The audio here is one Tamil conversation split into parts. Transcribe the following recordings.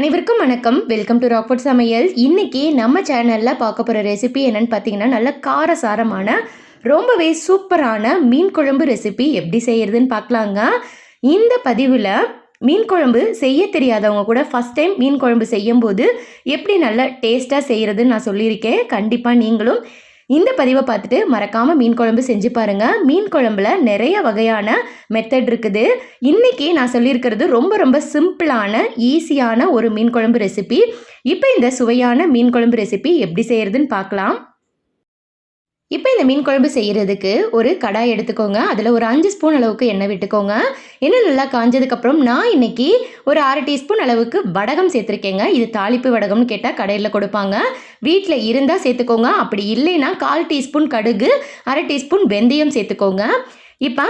அனைவருக்கும் வணக்கம். வெல்கம் டு ராக்ஃபுட் சமையல் இன்றைக்கி நம்ம சேனலில் பார்க்க போகிற ரெசிபி என்னென்னு பார்த்தீங்கன்னா நல்ல காரசாரமான ரொம்பவே சூப்பரான மீன் குழம்பு ரெசிபி எப்படி செய்கிறதுன்னு பார்க்கலாங்க. இந்த பதிவில் மீன் குழம்பு செய்ய தெரியாதவங்க கூட ஃபஸ்ட் டைம் மீன் குழம்பு செய்யும்போது எப்படி நல்ல டேஸ்ட்டாக செய்கிறதுன்னு நான் சொல்லியிருக்கேன். கண்டிப்பாக நீங்களும் இந்த பதிவை பார்த்துட்டு மறக்காமல் மீன் குழம்பு செஞ்சு பாருங்கள் மீன் குழம்புல நிறைய வகையான மெத்தட் இருக்குது. இன்றைக்கி நான் சொல்லியிருக்கிறது ரொம்ப ரொம்ப சிம்பிளான ஈஸியான ஒரு மீன் குழம்பு ரெசிபி இப்போ இந்த சுவையான மீன் குழம்பு ரெசிபி எப்படி செய்கிறதுன்னு பார்க்கலாம். இப்போ இந்த மீன் குழம்பு செய்கிறதுக்கு ஒரு கடாய் எடுத்துக்கோங்க. அதில் ஒரு அஞ்சு ஸ்பூன் அளவுக்கு எண்ணெய் விட்டுக்கோங்க. எண்ணெய் நல்லா காஞ்சதுக்கப்புறம் நான் இன்னைக்கு ஒரு அரை டீஸ்பூன் அளவுக்கு வடகம் சேர்த்துருக்கேங்க. இது தாளிப்பு வடகம்னு கேட்டால் கடையில் கொடுப்பாங்க. வீட்டில் இருந்தால் சேர்த்துக்கோங்க. அப்படி இல்லைன்னா கால் டீஸ்பூன் கடுகு அரை டீஸ்பூன் வெந்தயம் சேர்த்துக்கோங்க. இப்போ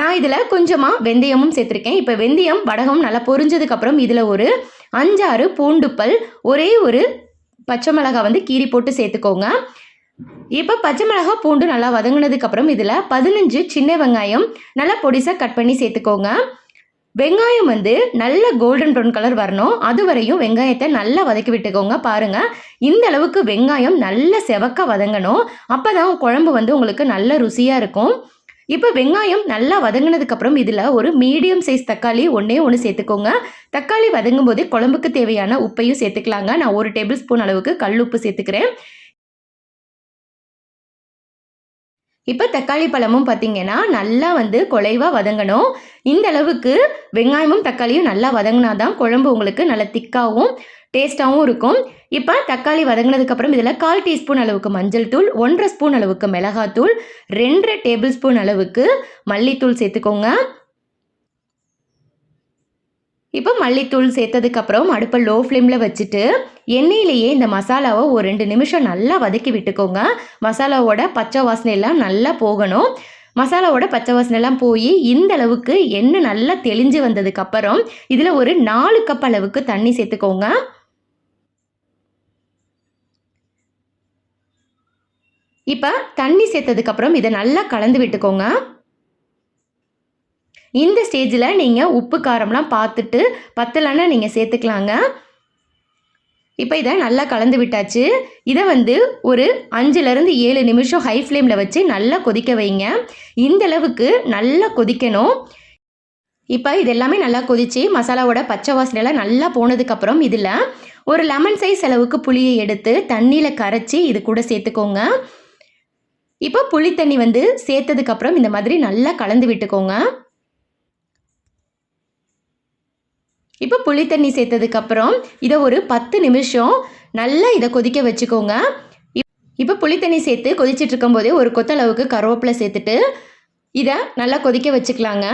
நான் இதில் கொஞ்சமாக வெந்தயமும் சேர்த்துருக்கேன். இப்போ வெந்தயம் வடகம் நல்லா பொரிஞ்சதுக்கப்புறம் இதில் ஒரு அஞ்சாறு பூண்டுப்பல் ஒரே ஒரு பச்சை மிளகாய் வந்து கீரி போட்டு சேர்த்துக்கோங்க. இப்போ பச்சை மிளகாய் பூண்டு நல்லா வதங்கினதுக்கப்புறம் இதில் பதினஞ்சு சின்ன வெங்காயம் நல்லா பொடிசாக கட் பண்ணி சேர்த்துக்கோங்க. வெங்காயம் வந்து நல்ல கோல்டன் ப்ரௌன் கலர் வரணும். அது வரையும் வெங்காயத்தை நல்லா வதக்கி விட்டுக்கோங்க. பாருங்கள் இந்த அளவுக்கு வெங்காயம் நல்ல செவக்க வதங்கணும். அப்போ தான் குழம்பு வந்து உங்களுக்கு நல்ல ருசியாக இருக்கும். இப்போ வெங்காயம் நல்லா வதங்கினதுக்கப்புறம் இதில் ஒரு மீடியம் சைஸ் தக்காளி ஒன்றே ஒன்று சேர்த்துக்கோங்க. தக்காளி வதங்கும் போது குழம்புக்கு தேவையான உப்பையும் சேர்த்துக்கலாங்க. நான் ஒரு டேபிள் ஸ்பூன் அளவுக்கு கல் உப்பு சேர்த்துக்கிறேன். இப்போ தக்காளி பழமும் பார்த்தீங்கன்னா நல்லா வந்து குலைவாக வதங்கணும். இந்த அளவுக்கு வெங்காயமும் தக்காளியும் நல்லா வதங்கினா தான் குழம்பு உங்களுக்கு நல்லா திக்காகவும் டேஸ்ட்டாகவும் இருக்கும். இப்போ தக்காளி வதங்கினதுக்கப்புறம் இதில் கால் டீஸ்பூன் அளவுக்கு மஞ்சள் தூள் ஒன்றரை ஸ்பூன் அளவுக்கு மிளகாத்தூள் ரெண்டரை டேபிள் ஸ்பூன் அளவுக்கு மல்லித்தூள் சேர்த்துக்கோங்க. இப்போ மல்லித்தூள் சேர்த்ததுக்கப்புறம் அடுப்பை லோ ஃப்ளேமில் வச்சுட்டு எண்ணெயிலேயே இந்த மசாலாவை ஒரு ரெண்டு நிமிஷம் நல்லா வதக்கி விட்டுக்கோங்க. மசாலாவோட பச்சை வாசனை எல்லாம் நல்லா போகணும். மசாலாவோட பச்சை வாசனைலாம் போய் இந்த அளவுக்கு எண்ணெய் நல்லா தெளிஞ்சு வந்ததுக்கப்புறம் இதில் ஒரு நாலு கப் அளவுக்கு தண்ணி சேர்த்துக்கோங்க. இப்போ தண்ணி சேர்த்ததுக்கப்புறம் இதை நல்லா கலந்து விட்டுக்கோங்க. இந்த ஸ்டேஜில் நீங்கள் உப்பு காரம்லாம் பார்த்துட்டு பத்தலைன்னா நீங்கள் சேர்த்துக்கலாங்க. இப்போ இதை நல்லா கலந்து விட்டாச்சு. இதை வந்து ஒரு அஞ்சுலேருந்து ஏழு நிமிஷம் ஹை ஃப்ளேமில் வச்சு நல்லா கொதிக்க வைங்க. இந்த அளவுக்கு நல்லா கொதிக்கணும். இப்போ இது எல்லாமே நல்லா கொதித்து மசாலாவோட பச்சை வாசனையெல்லாம் நல்லா போனதுக்கப்புறம் இதில் ஒரு லெமன் சைஸ் அளவுக்கு புளியை எடுத்து தண்ணியில் கரைச்சி இது கூட சேர்த்துக்கோங்க. இப்போ புளி தண்ணி வந்து சேர்த்ததுக்கப்புறம் இந்த மாதிரி நல்லா கலந்து விட்டுக்கோங்க. இப்போ புளி தண்ணி சேர்த்ததுக்கப்புறம் இதை ஒரு பத்து நிமிஷம் நல்லா இதை கொதிக்க வச்சுக்கோங்க. இப்போ புளி தண்ணி சேர்த்து கொதிச்சுட்டு இருக்கும்போதே ஒரு கொத்தளவுக்கு கருவேப்பிலை சேர்த்துட்டு இதை நல்லா கொதிக்க வச்சுக்கலாங்க.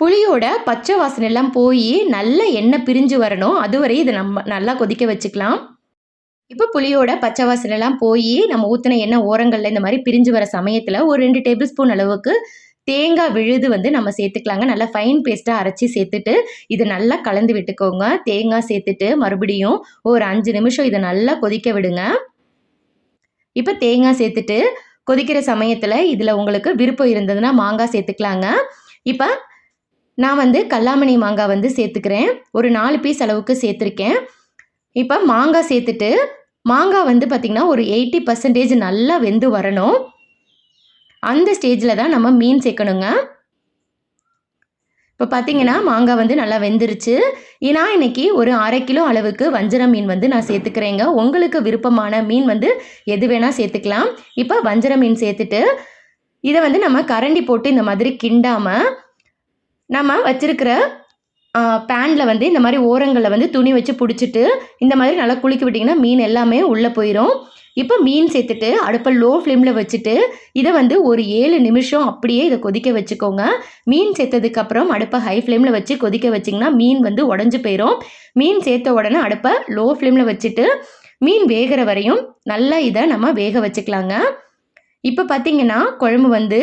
புளியோட பச்சை வாசனை எல்லாம் போய் நல்ல எண்ணெய் பிரிஞ்சு வரணும். அதுவரை இதை நம்ம நல்லா கொதிக்க வச்சுக்கலாம். இப்போ புளியோட பச்சை வாசனை எல்லாம் போய் நம்ம ஊற்றின எண்ணெய் ஓரங்களில் இந்த மாதிரி பிரிஞ்சு வர சமயத்தில் ஒரு ரெண்டு டேபிள் ஸ்பூன் அளவுக்கு தேங்காய் விழுது வந்து நம்ம சேர்த்துக்கலாங்க. நல்லா ஃபைன் பேஸ்ட்டாக அரைச்சி சேர்த்துட்டு இதை நல்லா கலந்து விட்டுக்கோங்க. தேங்காய் சேர்த்துட்டு மறுபடியும் ஒரு அஞ்சு நிமிஷம் இதை நல்லா கொதிக்க விடுங்க. இப்போ தேங்காய் சேர்த்துட்டு கொதிக்கிற சமயத்தில் இதில் உங்களுக்கு விருப்பம் இருந்ததுன்னா மாங்காய் சேர்த்துக்கலாங்க. இப்போ நான் வந்து கல்லாமணி மாங்காய் வந்து சேர்த்துக்கிறேன். ஒரு நாலு பீஸ் அளவுக்கு சேர்த்துருக்கேன். இப்போ மாங்காய் சேர்த்துட்டு மாங்காய் வந்து பார்த்திங்கன்னா ஒரு எயிட்டி பர்சன்டேஜ் நல்லா வெந்து வரணும். அந்த ஸ்டேஜில் தான் நம்ம மீன் சேர்க்கணுங்க. இப்போ பார்த்தீங்கன்னா மாங்காய் வந்து நல்லா வெந்துருச்சு. நான் இன்னைக்கு ஒரு அரை கிலோ அளவுக்கு வஞ்சர மீன் வந்து நான் சேர்த்துக்கிறேங்க. உங்களுக்கு விருப்பமான மீன் வந்து எது வேணால் சேர்த்துக்கலாம். இப்போ வஞ்சர மீன் சேர்த்துட்டு இதை வந்து நம்ம கரண்டி போட்டு இந்த மாதிரி கிண்டாமல் நம்ம வச்சுருக்கிற பேனில் வந்து இந்த மாதிரி ஓரங்களில் வந்து துணி வச்சு பிடிச்சிட்டு இந்த மாதிரி நல்லா குளிக்க விட்டிங்கன்னா மீன் எல்லாமே உள்ளே போயிடும் இப்போ மீன் சேர்த்துட்டு அடுப்பை லோ ஃப்ளேமில் வச்சுட்டு இதை வந்து ஒரு ஏழு நிமிஷம் அப்படியே இதை கொதிக்க வச்சுக்கோங்க. மீன் சேர்த்ததுக்கப்புறம் அடுப்பை ஹை ஃப்ளேமில் வச்சு கொதிக்க வச்சிங்கன்னா மீன் வந்து உடஞ்சி போயிடும் மீன் சேர்த்த உடனே அடுப்பை லோ ஃப்ளேமில் வச்சுட்டு மீன் வேகிற வரையும் நல்லா இதை நம்ம வேக வச்சுக்கலாங்க. இப்போ பார்த்தீங்கன்னா குழம்பு வந்து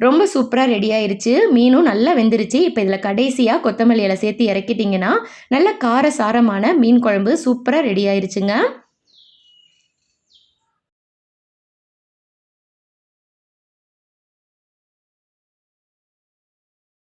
ரொம்ப சூப்பராக ரெடி ஆயிருச்சு. மீனும் நல்லா வெந்துருச்சு. இப்போ இதில் கடைசியாக கொத்தமல்லி இலை சேர்த்து இறக்கிட்டிங்கன்னா நல்ல காரசாரமான மீன் குழம்பு சூப்பராக ரெடி ஆயிருச்சுங்க.